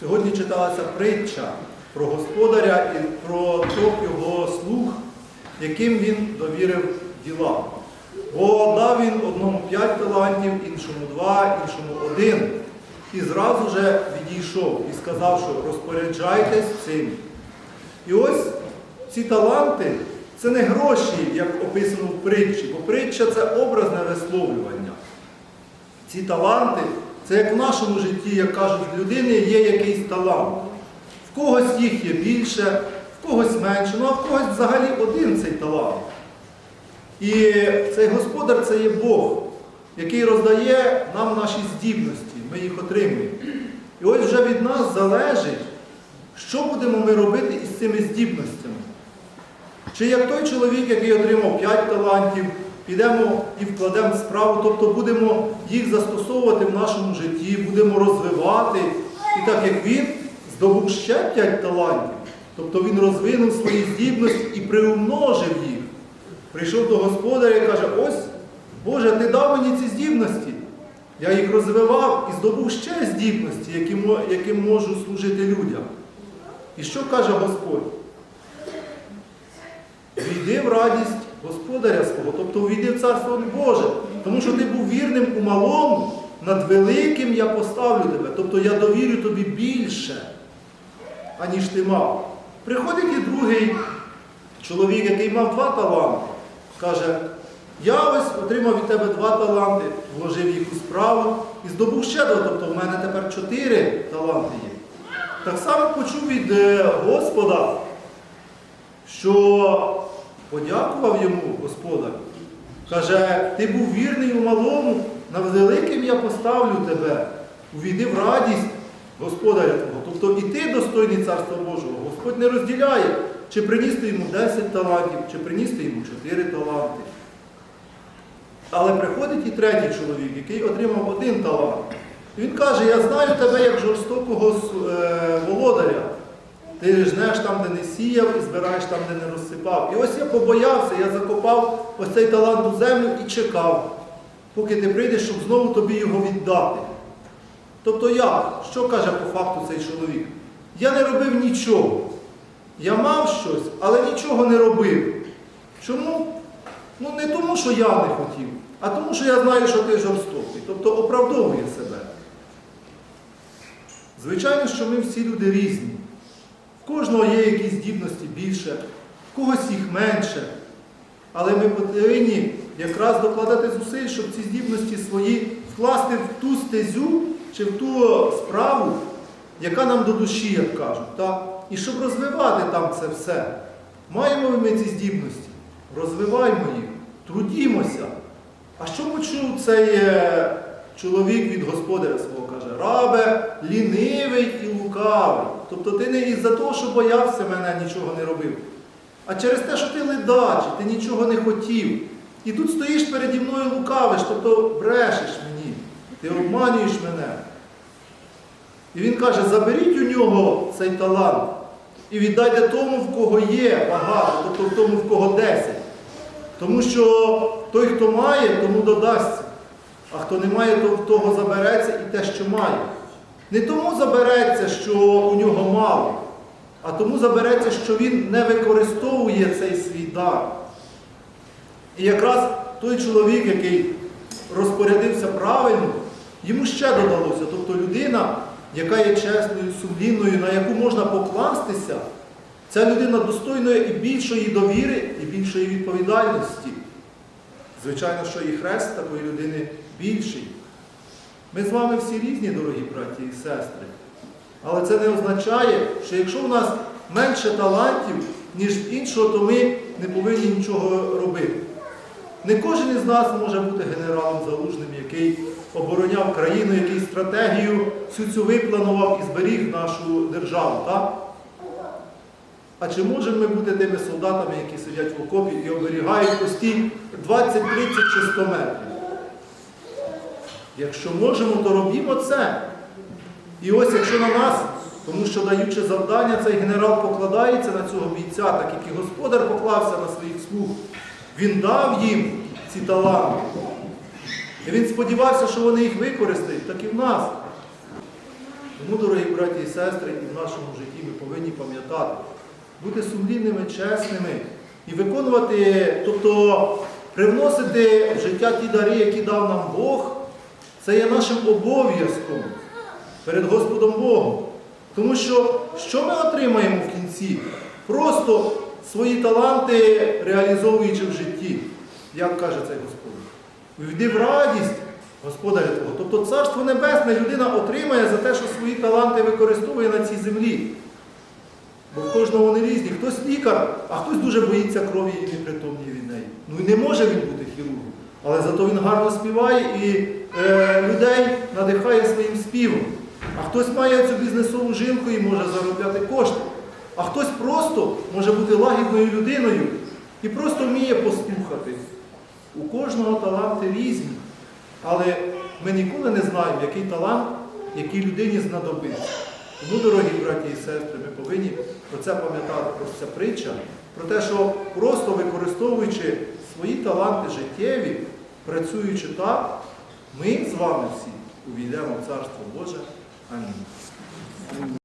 Сьогодні читалася притча про господаря і про трьох його слуг, яким він довірив діла. Бо дав він одному п'ять талантів, іншому два, іншому один. І зразу же відійшов і сказав, що розпоряджайтесь цим. І ось ці таланти це не гроші, як описано в притчі, бо притча це образне висловлювання. Ці таланти це як в нашому житті, як кажуть, в людини є якийсь талант. В когось їх є більше, в когось менше, ну а в когось взагалі один цей талант. І цей господар це є Бог, який роздає нам наші здібності, ми їх отримуємо. І ось вже від нас залежить, що будемо ми робити із цими здібностями. Чи як той чоловік, який отримав 5 талантів, підемо і вкладемо в справу, тобто будемо їх застосовувати в нашому житті, будемо розвивати. І так як він здобув ще 5 талантів, тобто він розвинув свої здібності і приумножив їх. Прийшов до господаря і каже, ось, Боже, ти дав мені ці здібності. Я їх розвивав і здобув ще здібності, яким, яким можу служити людям. І що каже Господь? Війди в радість господаря свого, тобто увійди в царство Боже. Тому що ти був вірним у малому, над великим я поставлю тебе. Тобто я довірю тобі більше, аніж ти мав. Приходить і другий чоловік, який мав два таланти, каже, я ось отримав від тебе два таланти, вложив їх у справу і здобув ще два, тобто в мене тепер чотири таланти є. Так само почув від е, Господа, що подякував йому Господар. Каже, ти був вірний у малому, на великим я поставлю тебе, увійди в радість Господаря Твого. Тобто і ти достойний Царства Божого. Господь не розділяє, чи приніс ти йому 10 талантів, чи приніс ти йому 4 таланти. Але приходить і третій чоловік, який отримав один талант. Він каже, я знаю тебе як жорстокого е, володаря. Ти жнеш там, де не сіяв, і збираєш там, де не розсипав. І ось я побоявся, я закопав ось цей талант у землю і чекав, поки ти прийдеш, щоб знову тобі його віддати. Тобто як? Що каже по факту цей чоловік? Я не робив нічого. Я мав щось, але нічого не робив. Чому? Ну не тому, що я не хотів, а тому, що я знаю, що ти жорстокий. Тобто оправдовує себе. Звичайно, що ми всі люди різні. Кожного є якісь здібності більше, в когось їх менше. Але ми повинні якраз докладати зусиль, щоб ці здібності свої вкласти в ту стезю чи в ту справу, яка нам до душі, як кажуть. Так? І щоб розвивати там це все. Маємо ми ці здібності, розвиваємо їх, трудімося. А що почув цей е, чоловік від господаря свого? Рабе, лінивий і лукавий. Тобто ти не із-за того, що боявся мене, нічого не робив. А через те, що ти ледачий, ти нічого не хотів. І тут стоїш переді мною лукавиш, тобто брешеш мені, ти обманюєш мене. І він каже, заберіть у нього цей талант і віддайте тому, в кого є багато, тобто тому, в кого десять. Тому що той, хто має, тому додасться. А хто не має, то в того забереться і те, що має. Не тому забереться, що у нього мало, а тому забереться, що він не використовує цей свій дар. І якраз той чоловік, який розпорядився правильно, йому ще додалося. Тобто людина, яка є чесною, сумлінною, на яку можна покластися, ця людина достойною і більшої довіри, і більшої відповідальності. Звичайно, що і хрест такої людини більший. Ми з вами всі різні, дорогі браті і сестри. Але це не означає, що якщо в нас менше талантів, ніж іншого, то ми не повинні нічого робити. Не кожен із нас може бути генералом залужним, який обороняв країну, який стратегію всю цю випланував і зберіг нашу державу. Так? А чи можемо ми бути тими солдатами, які сидять в окопі і оберігають постій 20, 30 чи 100 метрів? Якщо можемо, то робімо це. І ось якщо на нас, тому що даючи завдання, цей генерал покладається на цього бійця, так як і господар поклався на своїх слуг, він дав їм ці таланти. І він сподівався, що вони їх використають, так і в нас. Тому, дорогі браті і сестри, і в нашому житті ми повинні пам'ятати, бути сумлінними, чесними і виконувати, тобто привносити в життя ті дари, які дав нам Бог, це є нашим обов'язком перед Господом Богом. Тому що що ми отримаємо в кінці? Просто свої таланти реалізовуючи в житті, як каже цей Господь. Війди в радість Господаря Твого. Тобто Царство Небесне людина отримає за те, що свої таланти використовує на цій землі. Бо в кожного вони різні. Хтось лікар, а хтось дуже боїться крові і непритомні від неї. Ну і не може він бути хірургом. Але зато він гарно співає і е, людей надихає своїм співом. А хтось має цю бізнесову жінку і може заробляти кошти. А хтось просто може бути лагідною людиною і просто вміє послухати. У кожного таланти різні. Але ми ніколи не знаємо, який талант, якій людині знадобиться. Тому, дорогі браті і сестри, ми повинні про це пам'ятати, про ця притча, про те, що просто використовуючи свої таланти життєві, працюючи так, ми з вами всі увійдемо в Царство Боже. Амінь.